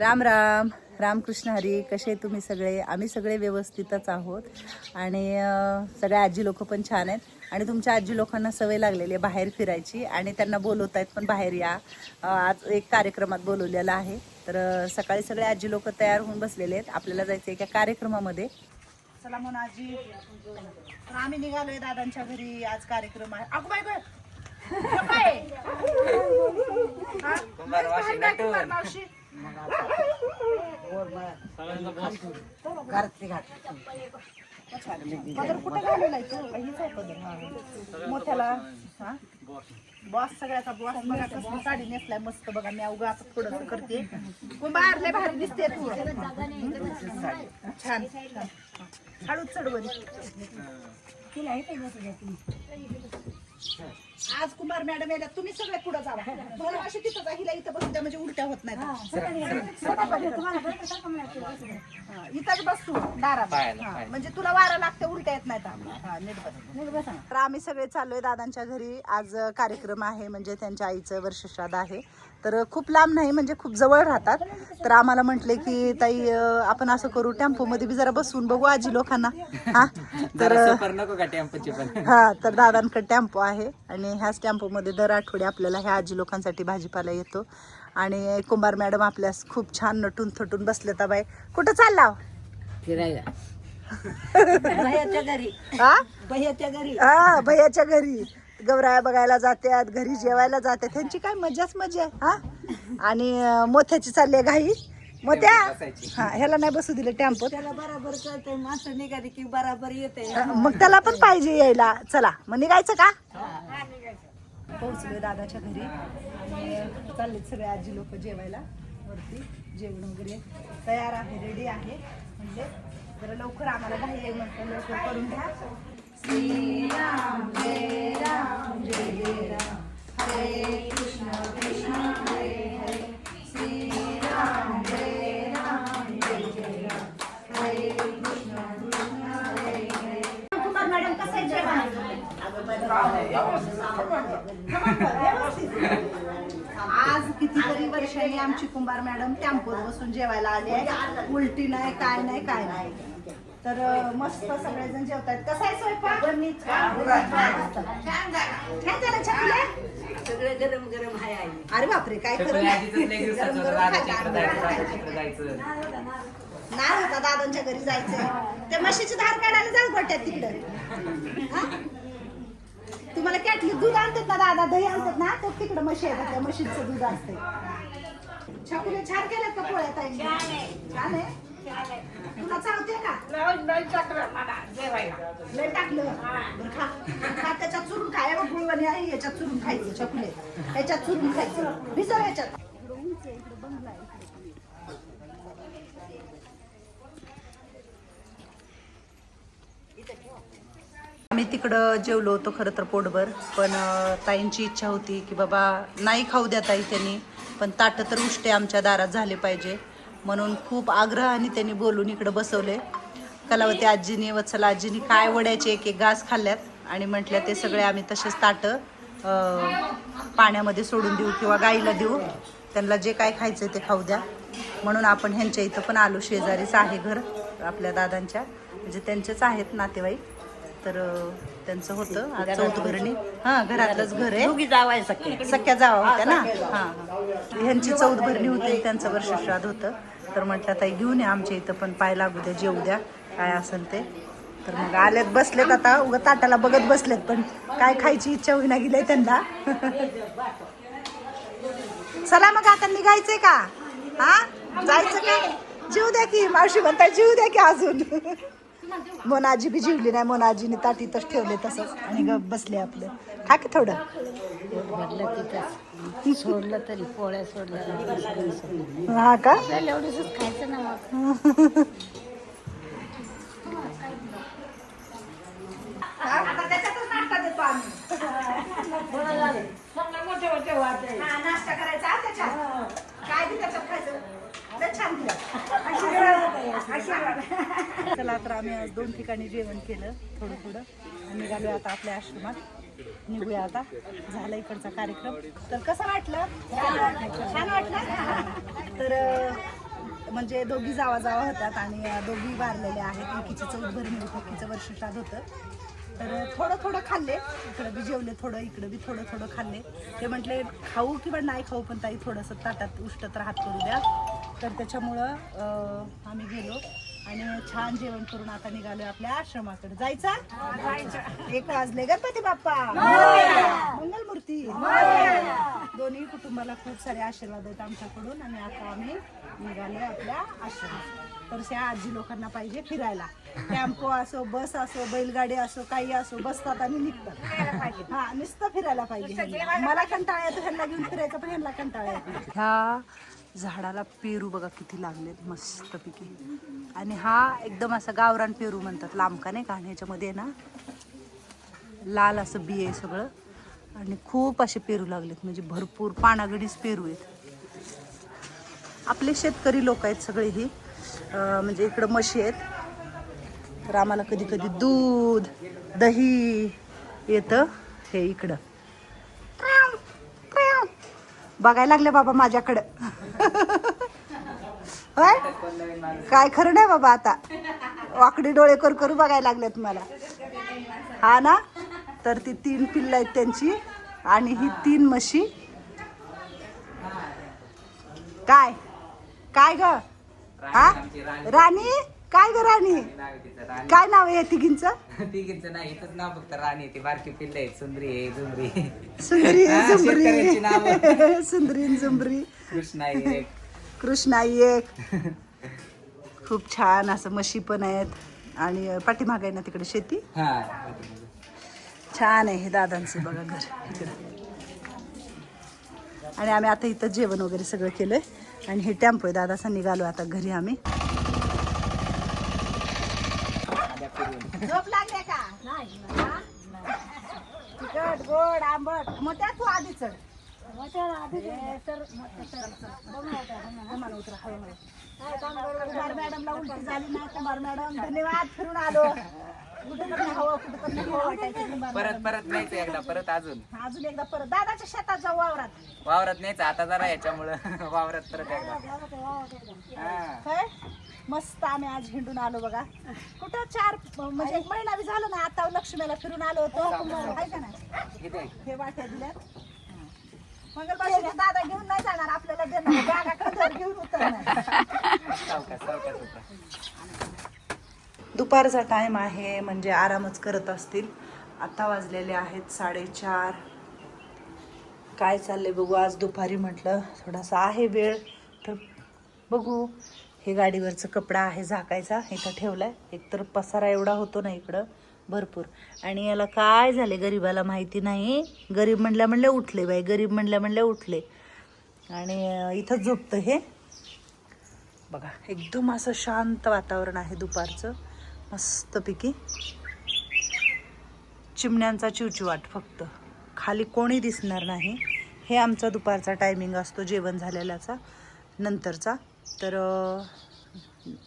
राम राम. रामकृष्ण हरी कसे तुम्ही सगळे? आम्ही सगळे व्यवस्थितच आहोत. आणि सगळ्या आजी लोक पण छान आहेत. आणि तुमच्या आजी लोकांना सवय लागलेली आहे बाहेर फिरायची. आणि त्यांना बोलवत आहेत पण बाहेर या. आज एक कार्यक्रमात बोलवलेला आहे. तर सकाळी सगळे आजी लोक तयार होऊन बसलेले आहेत. आपल्याला जायचं एका कार्यक्रमामध्ये. चला म्हणून आजी. तर आम्ही निघालोय दादांच्या घरी. आज कार्यक्रम आहे. अगो बाय कुंभार मावशी. पदर कुठे घालवला आहे तू? हीच आहे पदर. हा. मोठ्याला हा? बॉस सगळ्याचा बॉस बघा कसली साडी नेसलाय मस्त बघा. मी अवघा असं थोडं करते. कुंभार लय भारी दिसते तू. छान. हळूच चढवली आज कुमार मॅडम यायला तुम्ही सगळे पुढे जावा मला अशी तिथं जा हिला इथं बसू द्या म्हणजे उलट्या होत नाही इथंच बस तू दारात हा, म्हणजे तुला वारा लागते उलट्या येत हा, बस. तर आम्ही सगळे चाललोय दादांच्या घरी. आज कार्यक्रम आहे म्हणजे त्यांच्या आईचं वर्षश्राद्ध आहे. तर खूप लांब नाही म्हणजे खूप जवळ राहतात. तर आम्हाला म्हटले की ताई आपण असं करू टेम्पो मध्ये बी जरा बसून बघू आजी लोकांना. हा तर हा तर दादांकडे टेम्पो आहे आणि ह्याच टेम्पोमध्ये दर आठवडे आपल्याला ह्या आजी लोकांसाठी भाजीपाला येतो. आणि कुंभार मॅडम आपल्यास खूप छान नटून थटून बसले तर बाई कुठं चालला फिरायला. भैयाच्या घरी. हा? भैयाच्या घरी. हा भैयाच्या घरी. गौराया बघायला जातात घरी जेवायला जातात त्यांची काय मजाच मजा आहे हा? आणि मोत्याची चालली आहे घाई. मोत्या. हा ह्याला नाही बसू दिलं टेम्पोत. त्याला बराबर कळते माणसं निघाली की बराबर येते मग त्याला पण पाहिजे यायला. चला मग निघायचं का? पोहोचलोय दादाच्या घरी. आणि चाललेत सगळे आजी लोक जेवायला. वरती जेवण वगैरे तयार आहे रेडी आहे. म्हणजे जरा लवकर आम्हाला घाई आहे म्हटलं लवकर करून घ्या. श्रीराम जय राम जय जय राम। हरे कृष्ण कृष्ण हरे हरे। श्रीराम जय राम जय जय राम। हरे कृष्ण कृष्ण हरे हरे। कुमार मॅडम कसं आहे जेवण? आज कितीतरी वर्षांनी आमची कुंभार मॅडम टेम्पोत बसून जेवायला आली आहे. उलटी नाही काय नाही काय नाही. तर मस्त सगळेजण जेवतात कसं आहे स्वयंपाक? छान झालं. छापले सगळे गरम गरम हाय आई. अरे बापरे काय दिवसाचं गरम होतं. गरम दादाच्या. जायचं जायचं. होता घरी जायचंय त्या म्हशीची धार काढायला जाऊ गोट्यात तिकडं? तुम्हाला कॅटली दूध आणतात ना दादा? दही आणतात ना? तर तिकडं म्हशी येतात त्या म्हशीचं दूध असते छापुले छान केल्यात का पोळ्या ताई? छान आहे. तुला चालते का लय टाकलं. बरं खा. खा. त्याच्यात चुरून खाय बघ गुळवणी आहे याच्यात चुरून खायचं छकुले याच्यात चुरून खायचं. भिजव याच्यात. आम्ही तिकडं जेवलो होतो खरं तर पोटभर पण ताईंची इच्छा होती की बाबा नाही खाऊ द्या ताई त्यांनी पण ताटं तर उष्टे आमच्या दारात झाले पाहिजे. म्हणून खूप आग्रहाने त्यांनी बोलून इकडं बसवले. कलावती आजीनी वत्सला आजीनी काय वड्याचे एक एक घास खाल्ल्यात आणि म्हटल्या ते सगळे आम्ही तसेच ताटं पाण्यामध्ये सोडून देऊ किंवा गाईला देऊ. त्यांना जे काय खायचं ते खाऊ द्या. म्हणून आपण ह्यांच्या इथं पण आलो शेजारीच आहे घर आपल्या दादांच्या. म्हणजे त्यांचेच आहेत नातेवाईक. तर त्यांचं होतं आज चौथ भरणी हा घरातलंच घर आहे. जावाय सगळे सख्या. जावा होत्या ना? हा हा. ह्यांची चौथ भरणी होती त्यांचं वर्षश्राद्ध होतं. तर म्हटलं ताई घेऊन या आमच्या इथं पण पाय लागू द्या जेवू द्या. काय असेल ते? तर मग आलेत बसलेत आता. उगा ताटाला बघत बसलेत पण काय खायची इच्छा होईना गेली त्यांना. चला मग आता निघायचंय का? हा? जायचं का? जीव द्या की मावशी म्हणताय जीव द्या की अजून. मोनाजी बी जीवली नाही मोनाजीने ताटीतच ठेवले तसंच. आणि बसले आपलं. खा की थोडं. सोडलं तरी पोळ्या सोडल्या हा का? एवढंच खायचं ना मग आता त्याच्यातच नाश्ता देतो आम्ही मोठे मोठे वाटे हा, नाश्ता करायचा त्याच्यात. काय बी त्याच्यात खायचं. लय छान केलं चला तर आम्ही आज दोन ठिकाणी जेवण केलं थोडं थोडं. आणि निघालोय आता आपल्या आश्रमात. निघूया आता. झाला इकडचा कार्यक्रम. तर कसं वाटलं? छान वाटलं. तर म्हणजे दोघी जावा जावा होतात आणि दोघी वारलेल्या आहेत. एकीची चौथ होती एकीचं वर्ष श्राद्ध होतं. तर थोडं थोडं खाल्ले. इकडं बी जेवले थोडं इकडं बी थोडं थोडं खाल्ले. ते म्हटले खाऊ किंवा नाही खाऊ पण ताई थोडंसं ताटात उष्ट तर हात करू द्या. तर त्याच्यामुळं आम्ही गेलो आणि छान जेवण करून आता निघालो आपल्या आश्रमाकडे. जायचा? एक वाजले. गणपती बाप्पा! मंगलमूर्ती कुटुंबाला खूप सारे आशीर्वाद आहेत आमच्याकडून आणि आता आम्ही निघालो आपल्या आश्रमात. तर त्या आजी लोकांना पाहिजे फिरायला. टेम्पो असो बस असो बैलगाडी असो काही असो बसतात आणि निघतात. हा नुसतं फिरायला पाहिजे. मला कंटाळा येतो ह्यांना घेऊन फिरायचं पण ह्यांना कंटाळा येतो ह्या झाडाला पेरू बघा किती लागलेत मस्तपैकी. आणि हा एकदम असा गावरान पेरू म्हणतात लांब का नाही का? ह्याच्यामध्ये ना लाल असं बी आहे सगळं. आणि खूप असे पेरू लागलेत म्हणजे भरपूर पानागडीच पेरू आहेत. आपले शेतकरी लोक आहेत सगळे ही. म्हणजे इकडं म्हशी आहेत. तर आम्हाला कधी कधी दूध दही येतं हे इकडं. बघायला लागले बाबा माझ्याकडं. होय? काय खरं नाही बाबा आता. वाकडी डोळे कर करू बघायला लागलेत मला. हा ना? तर ती तीन पिल्ल आहेत त्यांची आणि ही तीन म्हशी. काय? काय ग? हा? राणी. काय ग राणी? काय नाव आहे तिघींचं? तिघींचं नाही इथंच नाव फक्त राणी. ती बारकी पिल्ल आहे सुंदरी आहे झुमरी सुंदरी. झुंबरी. सुंदरी झुंबरी. कृष्णा एक. कृष्णाई एक. खूप छान असं म्हशी पण आहेत. आणि पाठीमाग आहे ना तिकडे शेती? हा छान आहे हे दादांचं बघा घर इकडं आणि आम्ही आता इथं जेवण वगैरे सगळं केलंय. आणि हे टेम्पो आहे दादाचा निघालो आता घरी आम्ही. झोप लागले का? तिखट गोड आंबट. मग त्या तू आधी चढ. हे मॅडमला उलटी झाली ना कुमार मॅडम. धन्यवाद फिरून आलो. परत परत न्यायचं एकदा परत अजून. अजून एकदा परत. दादाच्या शेतात जाऊ वावरात. वावरात न्यायचं आता जरा याच्यामुळं. वावरात परत एकदा. हा. काय? मस्त आम्ही आज हिंडून आलो बघा. कुठं चार म्हणजे एक महिना बी झालं ना आता लक्ष्मीला फिरून आलो होतो. का नाही? इथे हे वाट्या दिल्यात. मंगलबाशीला दादा घेऊन नाही जाणार आपल्याला देणार. घेऊन उतरणार? सावकाश सावकाश होता दुपारचा टाईम आहे म्हणजे आरामच करत असतील. आता वाजलेले आहेत साडेचार. काय चालले बघू आज दुपारी म्हटलं थोडासा आहे वेळ. तर बघू हे गाडीवरचं कपडा आहे झाकायचा इथं ठेवलाय. एकतर पसारा एवढा होतो ना इकडं भरपूर. आणि याला काय झाले गरीबाला माहिती नाही. गरीब म्हणल्या म्हणल्या उठले बाई गरीब म्हणल्या म्हणल्या उठले. आणि इथं झोपतं हे. बघा एकदम असं शांत वातावरण आहे दुपारचं. मस्तपैकी. चिमण्यांचा चिवचिवाट फक्त. खाली कोणी दिसणार नाही. हे आमचा दुपारचा टायमिंग असतो जेवण झालेल्याचा नंतरचा. तर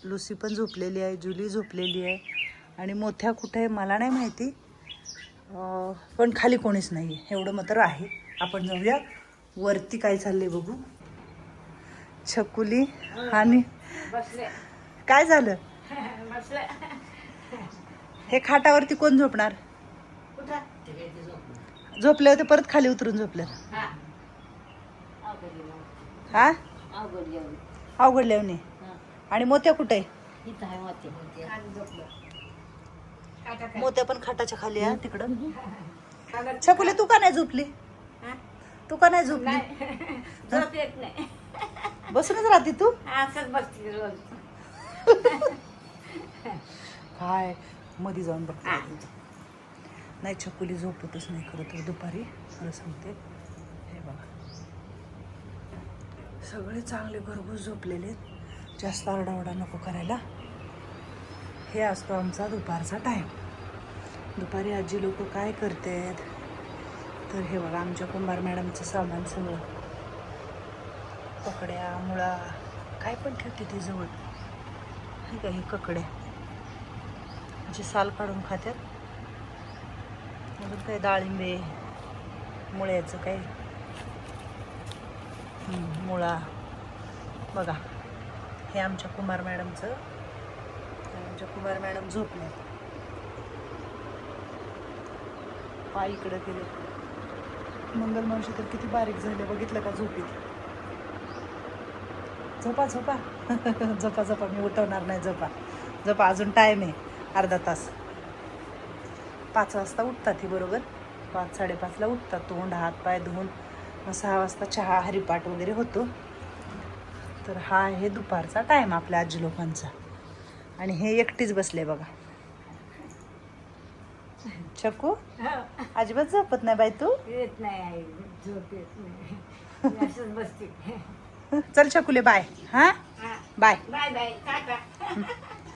लुसी पण झोपलेली आहे जुली झोपलेली आहे. आणि मोठ्या कुठे आहे मला नाही माहिती. पण खाली कोणीच नाही आहे एवढं मात्र आहे. आपण जाऊया. वरती काय चाललंय बघू. छकुली आणि काय झालं? हे खाटावरती कोण झोपणार? झोपले होते परत खाली उतरून झोपले. हा. अवघड लेवणे. आणि मोत्या कुठे? मोत्या. पण खाटाच्या खाली आहे तिकडं. छकुली तू का नाही झोपली? तू का नाही झोपली? झोप येत नाही. बसूनच राहते तू? असंच बसते रोज. काय? मध्ये जाऊन बघते नाही छकुली झोपतच नाही खरं तर दुपारी. खरं सांगते. हे बघा. सगळे चांगले भरघोस झोपलेले आहेत. जास्त आरडाओरडा नको करायला. हे असतो आमचा दुपारचा टाईम दुपारी आजी लोक काय करतात? तर हे बघा आमच्या कुंभार मॅडमचं सामान सगळं. ककड्या मुळा काय पण ठेवते ती जवळ. हे का हे ककड्या? जे साल काढून खात्यात. अजून काही डाळिंबे मुळ्याचं काही. मुळा. बघा हे आमच्या कुमार मॅडमचं. आमच्या कुमार मॅडम झोपले. पाय इकडं केले मंगल मावशी तर किती बारीक झाले बघितलं का झोपीत? झोपा झोपा. झोपा झोपा मी उठवणार नाही झोपा. झोपा अजून टाईम आहे. अर्धा तास. पाच वाजता उठतात ही बरोबर. पाच साडेपाचला उठतात. तोंड हात पाय धुवून मग सहा वाजता चहा हरिपाठ वगैरे होतो. तर हा आहे दुपारचा टाईम आपल्या आजी लोकांचा. आणि हे एकटीच बसले बघा. चकू? अजिबात झोपत नाही बाई तू? येत नाही आई. झोप येत नाही. मी असंच बसते. चल चकुले बाय हा? हा. Bye bye bye